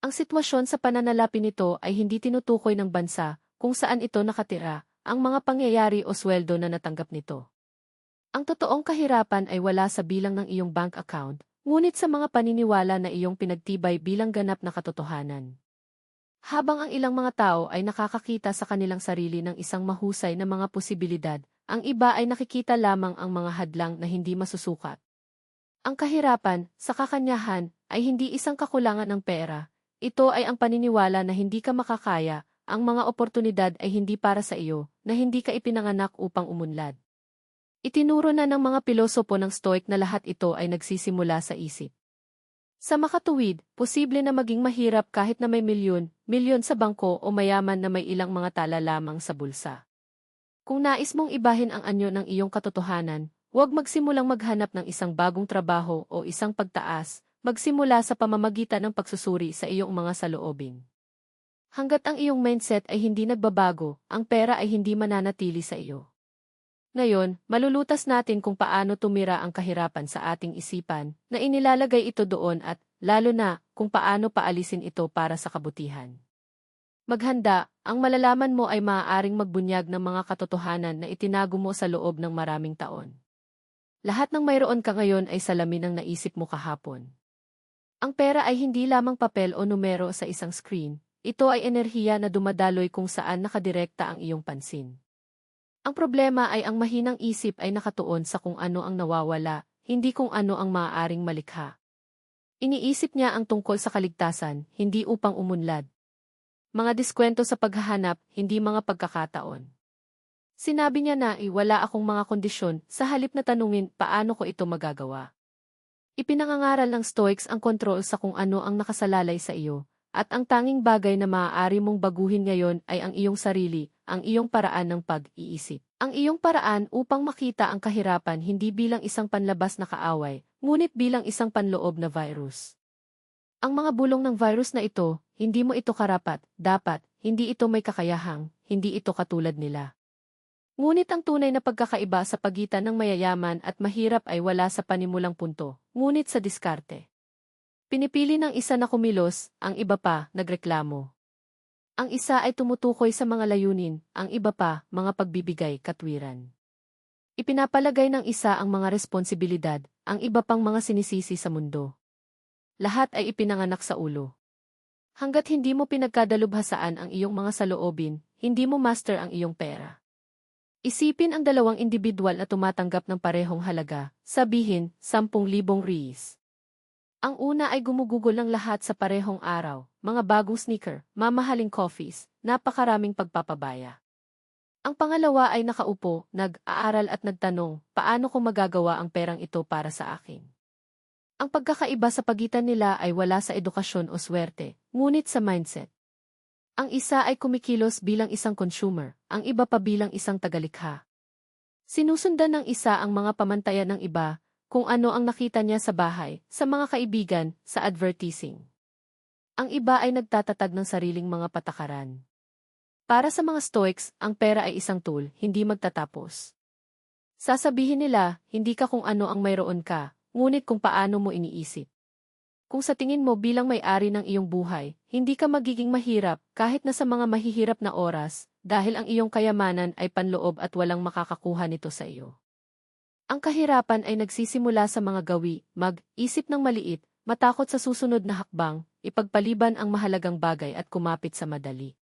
Ang sitwasyon sa pananalapi nito ay hindi tinutukoy ng bansa kung saan ito nakatira, ang mga pangyayari o sweldo na natanggap nito. Ang totoong kahirapan ay wala sa bilang ng iyong bank account, ngunit sa mga paniniwala na iyong pinagtibay bilang ganap na katotohanan. Habang ang ilang mga tao ay nakakakita sa kanilang sarili ng isang mahusay na mga posibilidad, ang iba ay nakikita lamang ang mga hadlang na hindi masusukat. Ang kahirapan, sa kakanyahan, ay hindi isang kakulangan ng pera. Ito ay ang paniniwala na hindi ka makakaya, ang mga oportunidad ay hindi para sa iyo, na hindi ka ipinanganak upang umunlad. Itinuro na ng mga pilosopo ng Stoic na lahat ito ay nagsisimula sa isip. Sa makatuwid, posible na maging mahirap kahit na may milyon, milyon sa bangko o mayaman na may ilang mga tala lamang sa bulsa. Kung nais mong ibahin ang anyo ng iyong katotohanan, huwag magsimulang maghanap ng isang bagong trabaho o isang pagtaas, magsimula sa pamamagitan ng pagsusuri sa iyong mga saloobin. Hanggat ang iyong mindset ay hindi nagbabago, ang pera ay hindi mananatili sa iyo. Ngayon, malulutas natin kung paano tumira ang kahirapan sa ating isipan, na inilalagay ito doon at, lalo na, kung paano paalisin ito para sa kabutihan. Maghanda, ang malalaman mo ay maaaring magbunyag ng mga katotohanan na itinago mo sa loob ng maraming taon. Lahat ng mayroon ka ngayon ay salamin ng naisip mo kahapon. Ang pera ay hindi lamang papel o numero sa isang screen, ito ay enerhiya na dumadaloy kung saan nakadirekta ang iyong pansin. Ang problema ay ang mahinang isip ay nakatuon sa kung ano ang nawawala, hindi kung ano ang maaaring malikha. Iniisip niya ang tungkol sa kaligtasan, hindi upang umunlad. Mga diskwento sa paghahanap, hindi mga pagkakataon. Sinabi niya na wala akong mga kondisyon sa halip na tanungin paano ko ito magagawa. Ipinangangaral ng Stoics ang kontrol sa kung ano ang nakasalalay sa iyo, at ang tanging bagay na maaari mong baguhin ngayon ay ang iyong sarili, ang iyong paraan ng pag-iisip. Ang iyong paraan upang makita ang kahirapan hindi bilang isang panlabas na kaaway, ngunit bilang isang panloob na virus. Ang mga bulong ng virus na ito, hindi mo ito karapat, dapat, hindi ito may kakayahang, hindi ito katulad nila. Ngunit ang tunay na pagkakaiba sa pagitan ng mayayaman at mahirap ay wala sa panimulang punto, ngunit sa diskarte. Pinipili ng isa na kumilos, ang iba pa, nagreklamo. Ang isa ay tumutukoy sa mga layunin, ang iba pa, mga pagbibigay, katwiran. Ipinapalagay ng isa ang mga responsibilidad, ang iba pang mga sinisisi sa mundo. Lahat ay ipinanganak sa ulo. Hanggat hindi mo pinagkadalubhasaan ang iyong mga saloobin, hindi mo master ang iyong pera. Isipin ang dalawang individual na tumatanggap ng parehong halaga, sabihin, 10,000 reis. Ang una ay gumugugol ng lahat sa parehong araw, mga bagong sneaker, mamahaling coffees, napakaraming pagpapabaya. Ang pangalawa ay nakaupo, nag-aaral at nagtanong, paano ko magagawa ang perang ito para sa akin? Ang pagkakaiba sa pagitan nila ay wala sa edukasyon o swerte, ngunit sa mindset. Ang isa ay kumikilos bilang isang consumer, ang iba pa bilang isang tagalikha. Sinusundan ng isa ang mga pamantayan ng iba, kung ano ang nakita niya sa bahay, sa mga kaibigan, sa advertising. Ang iba ay nagtatatag ng sariling mga patakaran. Para sa mga Stoics, ang pera ay isang tool, hindi magtatapos. Sasabihin nila, hindi ka kung ano ang mayroon ka, ngunit kung paano mo iniisip. Kung sa tingin mo bilang may-ari ng iyong buhay, hindi ka magiging mahirap kahit na sa mga mahihirap na oras, dahil ang iyong kayamanan ay panloob at walang makakakuha nito sa iyo. Ang kahirapan ay nagsisimula sa mga gawi, mag-isip ng maliit, matakot sa susunod na hakbang, ipagpaliban ang mahalagang bagay at kumapit sa madali.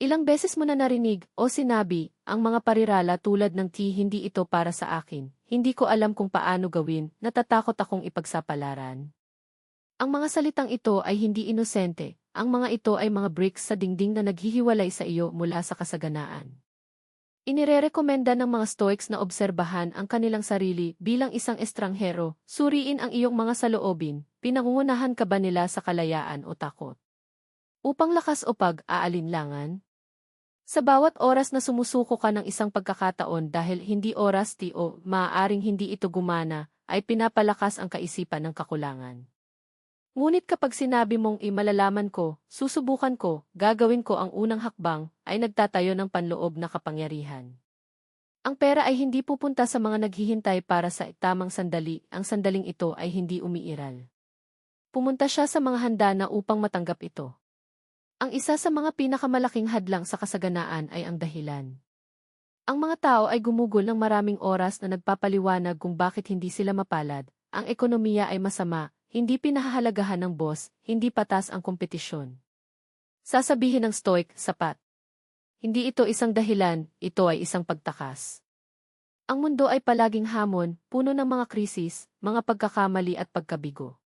Ilang beses mo na narinig o sinabi, ang mga parirala tulad ng ti hindi ito para sa akin, hindi ko alam kung paano gawin, natatakot akong ipagsapalaran. Ang mga salitang ito ay hindi inosente, ang mga ito ay mga bricks sa dingding na naghihiwalay sa iyo mula sa kasaganaan. Inirerekomenda ng mga Stoics na obserbahan ang kanilang sarili bilang isang estranghero, suriin ang iyong mga saloobin, pinangungunahan ka ba nila sa kalayaan o takot? Upang lakas o pag-aalinlangan? Sa bawat oras na sumusuko ka ng isang pagkakataon dahil hindi oras ti o maaaring hindi ito gumana, ay pinapalakas ang kaisipan ng kakulangan. Ngunit kapag sinabi mong imalalaman ko, susubukan ko, gagawin ko ang unang hakbang, ay nagtatayo ng panloob na kapangyarihan. Ang pera ay hindi pupunta sa mga naghihintay para sa tamang sandali, ang sandaling ito ay hindi umiiral. pumunta siya sa mga handa na upang matanggap ito. Ang isa sa mga pinakamalaking hadlang sa kasaganaan ay ang dahilan. Ang mga tao ay gumugol ng maraming oras na nagpapaliwanag kung bakit hindi sila mapalad, ang ekonomiya ay masama, hindi pinahahalagahan ng boss, hindi patas ang kompetisyon. Sasabihin ng stoic, sapat. Hindi ito isang dahilan, ito ay isang pagtakas. Ang mundo ay palaging hamon, puno ng mga krisis, mga pagkakamali at pagkabigo.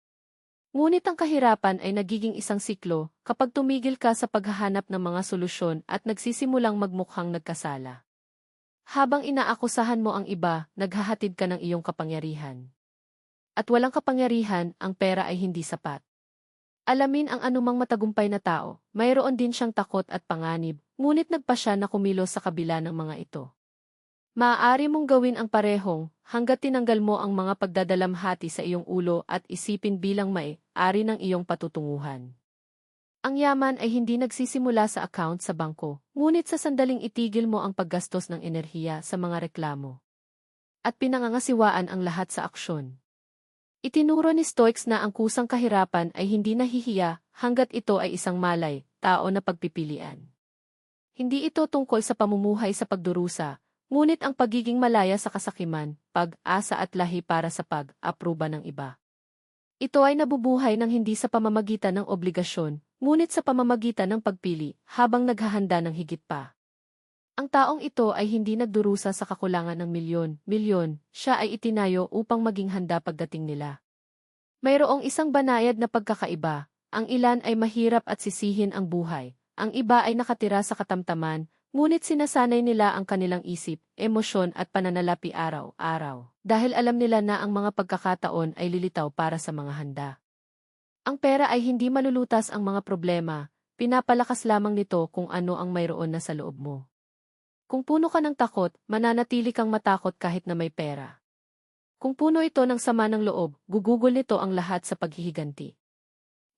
Ngunit ang kahirapan ay nagiging isang siklo kapag tumigil ka sa paghahanap ng mga solusyon at nagsisimulang magmukhang nagkasala. Habang inaakusahan mo ang iba, naghahatid ka ng iyong kapangyarihan. At walang kapangyarihan, ang pera ay hindi sapat. Alamin ang anumang matagumpay na tao, mayroon din siyang takot at panganib, ngunit nagpa siya na kumilos sa kabila ng mga ito. Maaari mong gawin ang parehong, hanggat tinanggal mo ang mga pagdadalamhati sa iyong ulo at isipin bilang may, ari ng iyong patutunguhan. Ang yaman ay hindi nagsisimula sa account sa bangko, ngunit sa sandaling itigil mo ang paggastos ng enerhiya sa mga reklamo. At pinangangasiwaan ang lahat sa aksyon. Itinuro ni Stoics na ang kusang kahirapan ay hindi nahihiya hanggat ito ay isang malay, tao na pagpipilian. Hindi ito tungkol sa pamumuhay sa pagdurusa, ngunit ang pagiging malaya sa kasakiman, pag-asa at lahi para sa pag-aproba ng iba. Ito ay nabubuhay ng hindi sa pamamagitan ng obligasyon, ngunit sa pamamagitan ng pagpili, habang naghahanda ng higit pa. Ang taong ito ay hindi nagdurusa sa kakulangan ng milyon, milyon, siya ay itinayo upang maging handa pagdating nila. Mayroong isang banayad na pagkakaiba, ang ilan ay mahirap at sisihin ang buhay, ang iba ay nakatira sa katamtaman, ngunit sinasanay nila ang kanilang isip, emosyon at pananalapi araw-araw, dahil alam nila na ang mga pagkakataon ay lilitaw para sa mga handa. Ang pera ay hindi malulutas ang mga problema, pinapalakas lamang nito kung ano ang mayroon na sa loob mo. Kung puno ka ng takot, mananatili kang matakot kahit na may pera. Kung puno ito ng sama ng loob, gugugol nito ang lahat sa paghihiganti.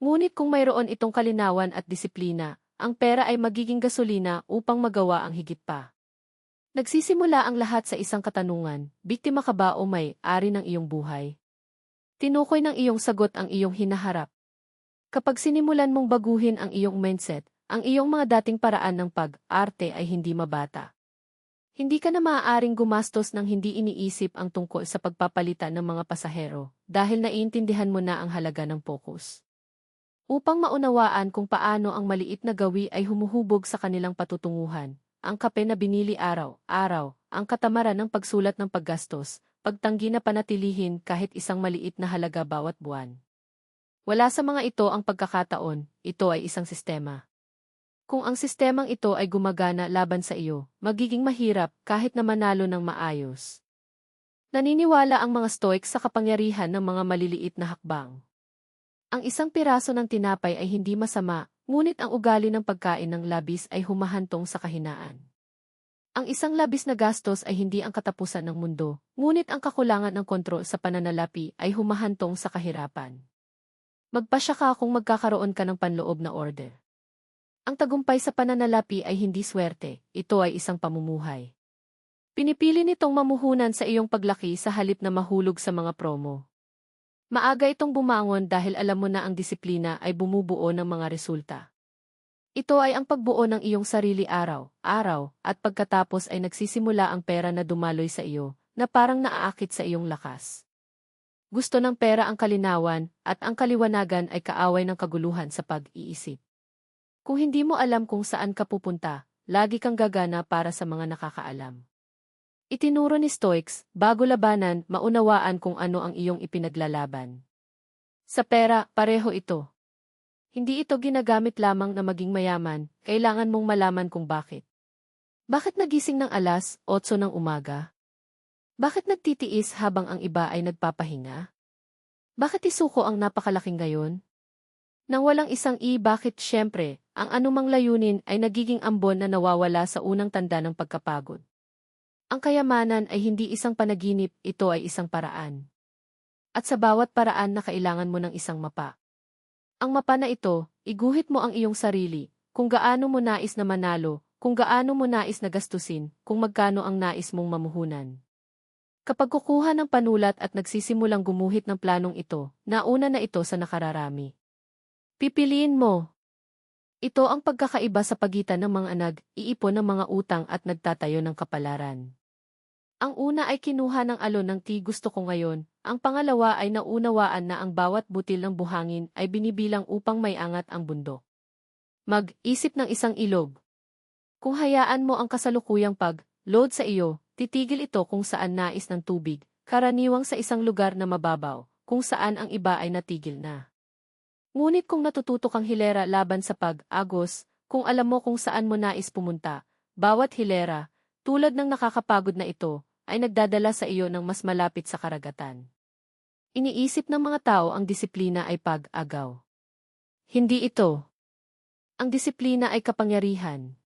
Ngunit kung mayroon itong kalinawan at disiplina, ang pera ay magiging gasolina upang magawa ang higit pa. Nagsisimula ang lahat sa isang katanungan, biktima ka ba o may ari ng iyong buhay? Tinukoy ng iyong sagot ang iyong hinaharap. Kapag sinimulan mong baguhin ang iyong mindset, ang iyong mga dating paraan ng pag-arte ay hindi mabata. Hindi ka na maaaring gumastos ng hindi iniisip ang tungkol sa pagpapalitan ng mga pasahero dahil naiintindihan mo na ang halaga ng focus. Upang maunawaan kung paano ang maliit na gawi ay humuhubog sa kanilang patutunguhan, ang kape na binili araw-araw, ang katamaran ng pagsulat ng paggastos, pagtanggi na panatilihin kahit isang maliit na halaga bawat buwan. Wala sa mga ito ang pagkakataon, ito ay isang sistema. Kung ang sistemang ito ay gumagana laban sa iyo, magiging mahirap kahit na manalo ng maayos. Naniniwala ang mga stoic sa kapangyarihan ng mga maliliit na hakbang. Ang isang piraso ng tinapay ay hindi masama, ngunit ang ugali ng pagkain ng labis ay humahantong sa kahinaan. Ang isang labis na gastos ay hindi ang katapusan ng mundo, ngunit ang kakulangan ng kontrol sa pananalapi ay humahantong sa kahirapan. Magpasya ka kung magkakaroon ka ng panloob na order. Ang tagumpay sa pananalapi ay hindi swerte, ito ay isang pamumuhay. Pinipili nitong mamuhunan sa iyong paglaki sa halip na mahulog sa mga promo. Maaga itong bumangon dahil alam mo na ang disiplina ay bumubuo ng mga resulta. Ito ay ang pagbuo ng iyong sarili araw-araw, at pagkatapos ay nagsisimula ang pera na dumaloy sa iyo, na parang naaakit sa iyong lakas. Gusto ng pera ang kalinawan, at ang kaliwanagan ay kaaway ng kaguluhan sa pag-iisip. Kung hindi mo alam kung saan ka pupunta, lagi kang gagana para sa mga nakakaalam. Itinuro ni Stoics, bago labanan, maunawaan kung ano ang iyong ipinaglalaban. Sa pera, pareho ito. Hindi ito ginagamit lamang na maging mayaman, kailangan mong malaman kung bakit. Bakit nagising ng alas, 8 ng umaga? Bakit nagtitiis habang ang iba ay nagpapahinga? Bakit isuko ang napakalaking gayon? Nang walang isang i bakit syempre, ang anumang layunin ay nagiging ambon na nawawala sa unang tanda ng pagkapagod. Ang kayamanan ay hindi isang panaginip, ito ay isang paraan. At sa bawat paraan na kailangan mo ng isang mapa. Ang mapa na ito, iguhit mo ang iyong sarili, kung gaano mo nais na manalo, kung gaano mo nais na gastusin, kung magkano ang nais mong mamuhunan. Kapag kukuha ng panulat at nagsisimulang gumuhit ng planong ito, nauna na ito sa nakararami. Pipiliin mo. Ito ang pagkakaiba sa pagitan ng mga nag-iipon ng mga utang at nagtatayo ng kapalaran. Ang una ay kinuha ng alon ng ti gusto ko ngayon, ang pangalawa ay naunawaan na ang bawat butil ng buhangin ay binibilang upang may angat ang bundok. Mag-isip ng isang ilog. Kung hayaan mo ang kasalukuyang pag-load sa iyo, titigil ito kung saan nais ng tubig, karaniwang sa isang lugar na mababaw, kung saan ang iba ay natigil na. Ngunit kung natututo kang hilera laban sa pag-agos, kung alam mo kung saan mo nais pumunta, bawat hilera, tulad ng nakakapagod na ito, ay nagdadala sa iyo ng mas malapit sa karagatan. Iniisip ng mga tao ang disiplina ay pag-agaw. Hindi ito. Ang disiplina ay kapangyarihan.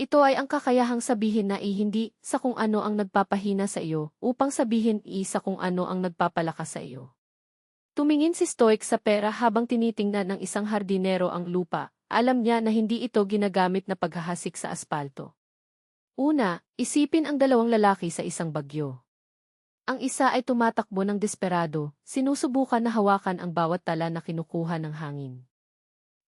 Ito ay ang kakayahang sabihin na i hindi sa kung ano ang nagpapahina sa iyo upang sabihin i sa kung ano ang nagpapalakas sa iyo. Tumingin si Stoic sa pera habang tinitingnan ng isang hardinero ang lupa. Alam niya na hindi ito ginagamit na paghahasik sa aspalto. Una, isipin ang dalawang lalaki sa isang bagyo. Ang isa ay tumatakbo ng desperado, sinusubukan na hawakan ang bawat tala na kinukuha ng hangin.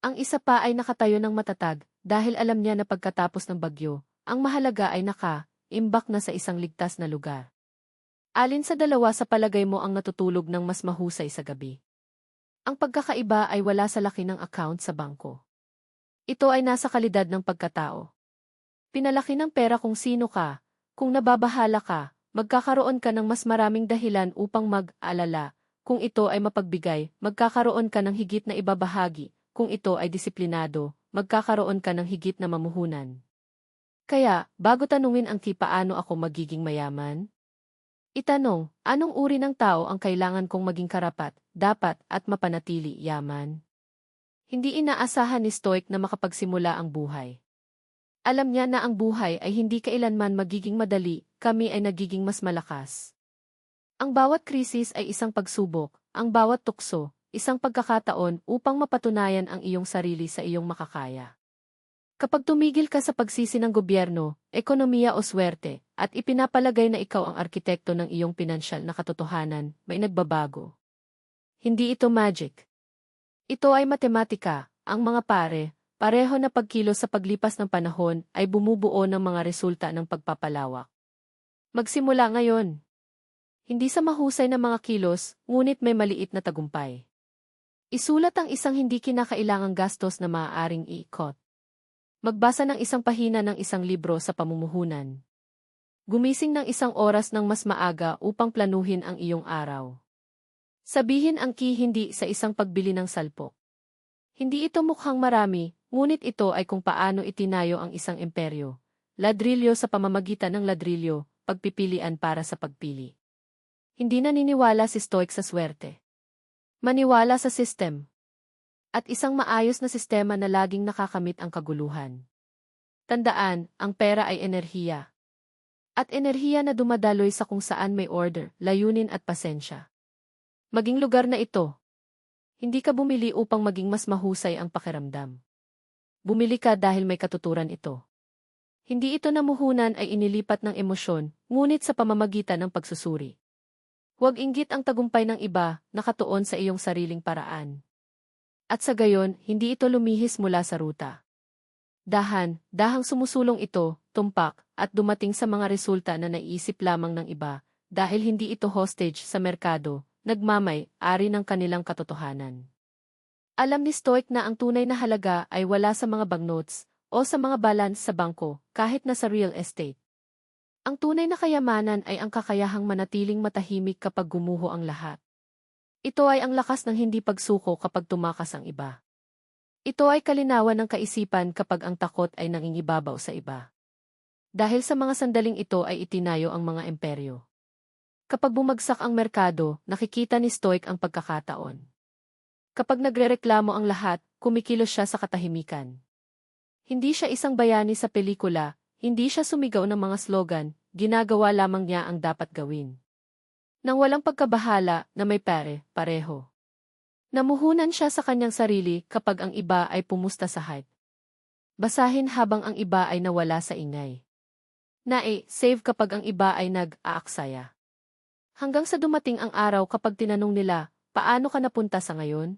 Ang isa pa ay nakatayo ng matatag, dahil alam niya na pagkatapos ng bagyo, ang mahalaga ay naka, imbak na sa isang ligtas na lugar. Alin sa dalawa sa palagay mo ang natutulog ng mas mahusay sa gabi? Ang pagkakaiba ay wala sa laki ng account sa bangko. Ito ay nasa kalidad ng pagkatao. Pinalaki ng pera kung sino ka, kung nababahala ka, magkakaroon ka ng mas maraming dahilan upang mag-alala, kung ito ay mapagbigay, magkakaroon ka ng higit na ibabahagi, kung ito ay disiplinado, magkakaroon ka ng higit na mamuhunan. Kaya, bago tanungin ang ti paano ako magiging mayaman, itanong, anong uri ng tao ang kailangan kong maging karapat, dapat, at mapanatili yaman? Hindi inaasahan ni Stoic na makapagsimula ang buhay. Alam niya na ang buhay ay hindi kailanman magiging madali, kami ay nagiging mas malakas. Ang bawat krisis ay isang pagsubok, ang bawat tukso, isang pagkakataon upang mapatunayan ang iyong sarili sa iyong makakaya. Kapag tumigil ka sa pagsisi ng gobyerno, ekonomiya o swerte, at ipinapalagay na ikaw ang arkitekto ng iyong pinansyal na katotohanan, may nagbabago. Hindi ito magic. Ito ay matematika, ang mga pare, pareho na pagkilos sa paglipas ng panahon ay bumubuo ng mga resulta ng pagpapalawak. Magsimula ngayon. Hindi sa mahusay na mga kilos, ngunit may maliit na tagumpay. Isulat ang isang hindi kinakailangang gastos na maaaring iikot. Magbasa ng isang pahina ng isang libro sa pamumuhunan. Gumising ng isang oras ng mas maaga upang planuhin ang iyong araw. Sabihin ang key hindi sa isang pagbili ng salpok. Hindi ito mukhang marami, ngunit ito ay kung paano itinayo ang isang imperyo. Ladrilyo sa pamamagitan ng ladrilyo, pagpipilian para sa pagpili. Hindi naniniwala si Stoic sa swerte. Maniwala sa system. At isang maayos na sistema na laging nakakamit ang kaguluhan. Tandaan, ang pera ay enerhiya. At enerhiya na dumadaloy sa kung saan may order, layunin at pasensya. Maging lugar na ito. Hindi ka bumili upang maging mas mahusay ang pakiramdam. Bumili ka dahil may katuturan ito. Hindi ito namuhunan ay inilipat ng emosyon, ngunit sa pamamagitan ng pagsusuri. Huwag inggit ang tagumpay ng iba, nakatuon sa iyong sariling paraan. At sa gayon, hindi ito lumihis mula sa ruta. Dahan, dahang sumusulong ito, tumpak, at dumating sa mga resulta na naiisip lamang ng iba, dahil hindi ito hostage sa merkado, nagmamay, ari ng kanilang katotohanan. Alam ni Stoic na ang tunay na halaga ay wala sa mga banknotes o sa mga balance sa bangko, kahit na sa real estate. Ang tunay na kayamanan ay ang kakayahang manatiling matahimik kapag gumuho ang lahat. Ito ay ang lakas ng hindi pagsuko kapag tumakas ang iba. Ito ay kalinawan ng kaisipan kapag ang takot ay nangingibabaw sa iba. Dahil sa mga sandaling ito ay itinayo ang mga imperyo. Kapag bumagsak ang merkado, nakikita ni Stoic ang pagkakataon. Kapag nagrereklamo ang lahat, kumikilos siya sa katahimikan. Hindi siya isang bayani sa pelikula, hindi siya sumigaw ng mga slogan, ginagawa lamang niya ang dapat gawin. Nang walang pagkabahala na may pare, pareho. Namuhunan siya sa kanyang sarili kapag ang iba ay pumusta sa hype. Basahin habang ang iba ay nawala sa ingay. Nae, save kapag ang iba ay nag-aaksaya. Hanggang sa dumating ang araw kapag tinanong nila, paano ka napunta sa ngayon?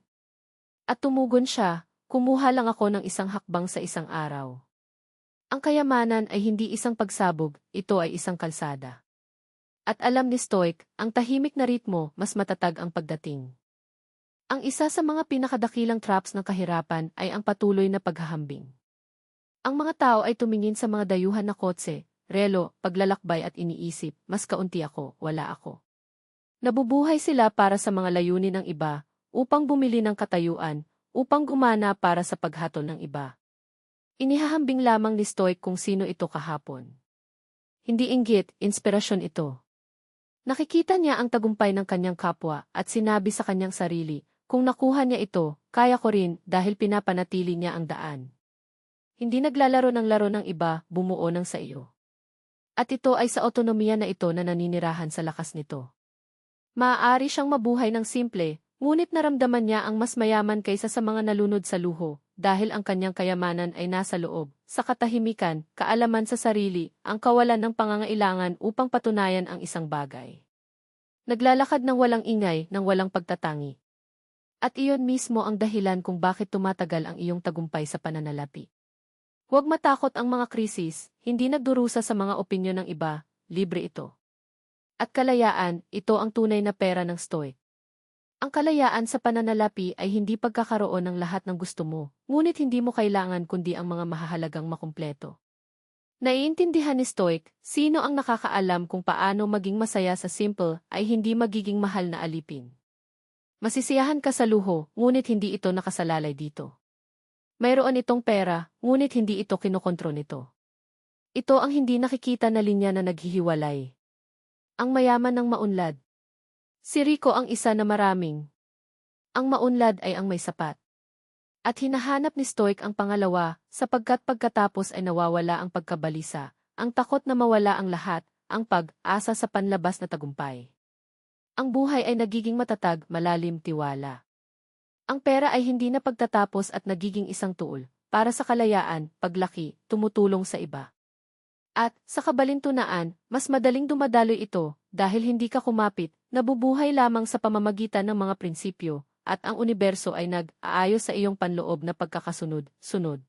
At tumugon siya, kumuha lang ako ng isang hakbang sa isang araw. Ang kayamanan ay hindi isang pagsabog, ito ay isang kalsada. At alam ni Stoic, ang tahimik na ritmo, mas matatag ang pagdating. Ang isa sa mga pinakadakilang traps ng kahirapan ay ang patuloy na paghahambing. Ang mga tao ay tumingin sa mga dayuhan na kotse, relo, paglalakbay at iniisip, mas kaunti ako, wala ako. Nabubuhay sila para sa mga layunin ng iba, upang bumili ng katayuan, upang gumana para sa paghatol ng iba. Inihahambing lamang ni Stoic kung sino ito kahapon. Hindi inggit, inspirasyon ito. Nakikita niya ang tagumpay ng kanyang kapwa at sinabi sa kanyang sarili, kung nakuha niya ito, kaya ko rin dahil pinapanatili niya ang daan. Hindi naglalaro ng laro ng iba, bumuo ng sa iyo. At ito ay sa otonomiya na ito na naninirahan sa lakas nito. Maaari siyang mabuhay ng simple, ngunit naramdaman niya ang mas mayaman kaysa sa mga nalunod sa luho, dahil ang kanyang kayamanan ay nasa loob, sa katahimikan, kaalaman sa sarili, ang kawalan ng pangangailangan upang patunayan ang isang bagay. Naglalakad ng walang ingay, ng walang pagtatangi. At iyon mismo ang dahilan kung bakit tumatagal ang iyong tagumpay sa pananalapi. Huwag matakot ang mga krisis, hindi nagdurusa sa mga opinyon ng iba, libre ito. At kalayaan, ito ang tunay na pera ng stoic. Ang kalayaan sa pananalapi ay hindi pagkakaroon ng lahat ng gusto mo, ngunit hindi mo kailangan kundi ang mga mahahalagang makumpleto. Naiintindihan ni Stoic, sino ang nakakaalam kung paano maging masaya sa simple ay hindi magiging mahal na alipin. Masisiyahan ka sa luho, ngunit hindi ito nakasalalay dito. Mayroon itong pera, ngunit hindi ito kinokontro nito. Ito ang hindi nakikita na linya na naghihiwalay. Ang mayaman ng maunlad. Si Rico ang isa na maraming. Ang maunlad ay ang may sapat. At hinahanap ni Stoic ang pangalawa, sapagkat pagkatapos ay nawawala ang pagkabalisa, ang takot na mawala ang lahat, ang pag-asa sa panlabas na tagumpay. Ang buhay ay nagiging matatag, malalim, tiwala. Ang pera ay hindi na pagtatapos at nagiging isang tuol, para sa kalayaan, paglaki, tumutulong sa iba. At, sa kabalintunaan, mas madaling dumadaloy ito, dahil hindi ka kumapit, nabubuhay lamang sa pamamagitan ng mga prinsipyo, at ang universo ay nag-aayos sa iyong panloob na pagkakasunod-sunod.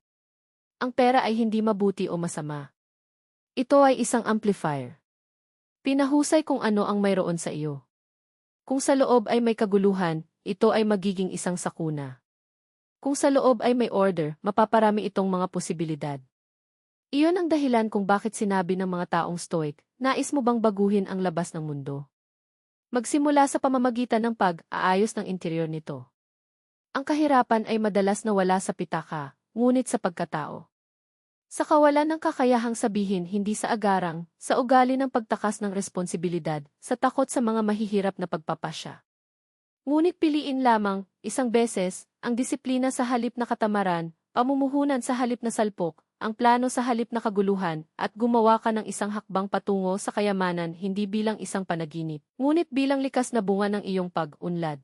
Ang pera ay hindi mabuti o masama. Ito ay isang amplifier. Pinahusay kung ano ang mayroon sa iyo. Kung sa loob ay may kaguluhan, ito ay magiging isang sakuna. Kung sa loob ay may order, mapaparami itong mga posibilidad. Iyon ang dahilan kung bakit sinabi ng mga taong stoic, nais mo bang baguhin ang labas ng mundo? Magsimula sa pamamagitan ng pag-aayos ng interior nito. Ang kahirapan ay madalas nawala sa pitaka, ngunit sa pagkatao. Sa kawalan ng kakayahang sabihin hindi sa agarang, sa ugali ng pagtakas ng responsibilidad, sa takot sa mga mahihirap na pagpapasya. Ngunit piliin lamang, isang beses, ang disiplina sa halip na katamaran, pamumuhunan sa halip na salpok, ang plano sa halip na kaguluhan, at gumawa ka ng isang hakbang patungo sa kayamanan hindi bilang isang panaginip, ngunit bilang likas na bunga ng iyong pag-unlad.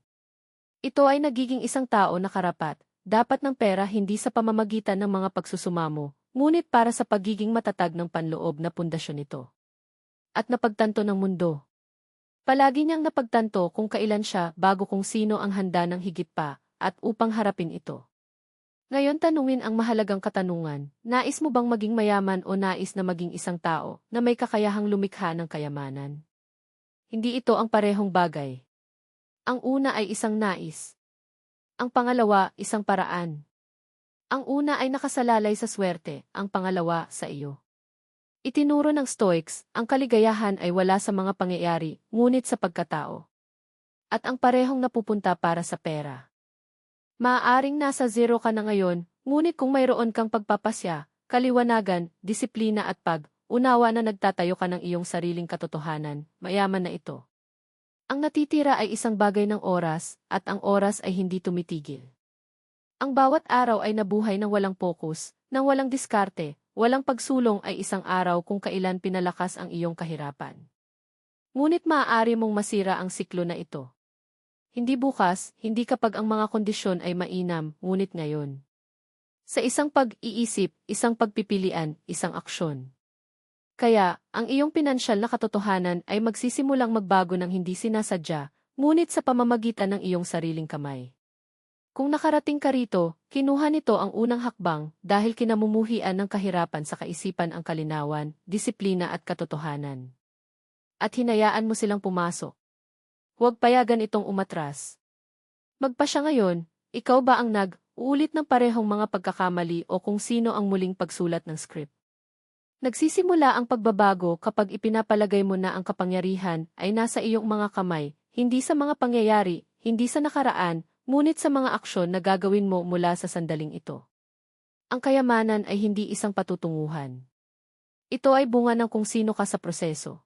Ito ay nagiging isang tao na karapat, dapat ng pera hindi sa pamamagitan ng mga pagsusumamo, ngunit para sa pagiging matatag ng panloob na pundasyon nito. At napagtanto ng mundo. Palagi niyang napagtanto kung kailan siya bago kung sino ang handa ng higit pa, at upang harapin ito. Ngayon tanungin ang mahalagang katanungan, nais mo bang maging mayaman o nais na maging isang tao na may kakayahang lumikha ng kayamanan? Hindi ito ang parehong bagay. Ang una ay isang nais. Ang pangalawa, isang paraan. Ang una ay nakasalalay sa swerte, ang pangalawa sa iyo. Itinuro ng Stoics, ang kaligayahan ay wala sa mga pangyayari, ngunit sa pagkatao. At ang parehong napupunta para sa pera. Maaaring nasa zero ka na ngayon, ngunit kung mayroon kang pagpapasya, kaliwanagan, disiplina at pag, unawa na nagtatayo ka ng iyong sariling katotohanan, mayaman na ito. Ang natitira ay isang bagay ng oras, at ang oras ay hindi tumitigil. Ang bawat araw ay nabuhay ng walang pokus, ng walang diskarte, walang pagsulong ay isang araw kung kailan pinalakas ang iyong kahirapan. Ngunit maaari mong masira ang siklo na ito. Hindi bukas, hindi kapag ang mga kondisyon ay mainam, ngunit ngayon. Sa isang pag-iisip, isang pagpipilian, isang aksyon. Kaya, ang iyong pinansyal na katotohanan ay magsisimulang magbago ng hindi sinasadya, ngunit sa pamamagitan ng iyong sariling kamay. Kung nakarating ka rito, kinuha nito ang unang hakbang dahil kinamumuhian ng kahirapan sa kaisipan ang kalinawan, disiplina at katotohanan. At hinayaan mo silang pumasok. Huwag payagan itong umatras. Magpa siya ngayon, ikaw ba ang nag-uulit ng parehong mga pagkakamali o kung sino ang muling pagsulat ng script? Nagsisimula ang pagbabago kapag ipinapalagay mo na ang kapangyarihan ay nasa iyong mga kamay, hindi sa mga pangyayari, hindi sa nakaraan, ngunit sa mga aksyon na gagawin mo mula sa sandaling ito. Ang kayamanan ay hindi isang patutunguhan. Ito ay bunga ng kung sino ka sa proseso.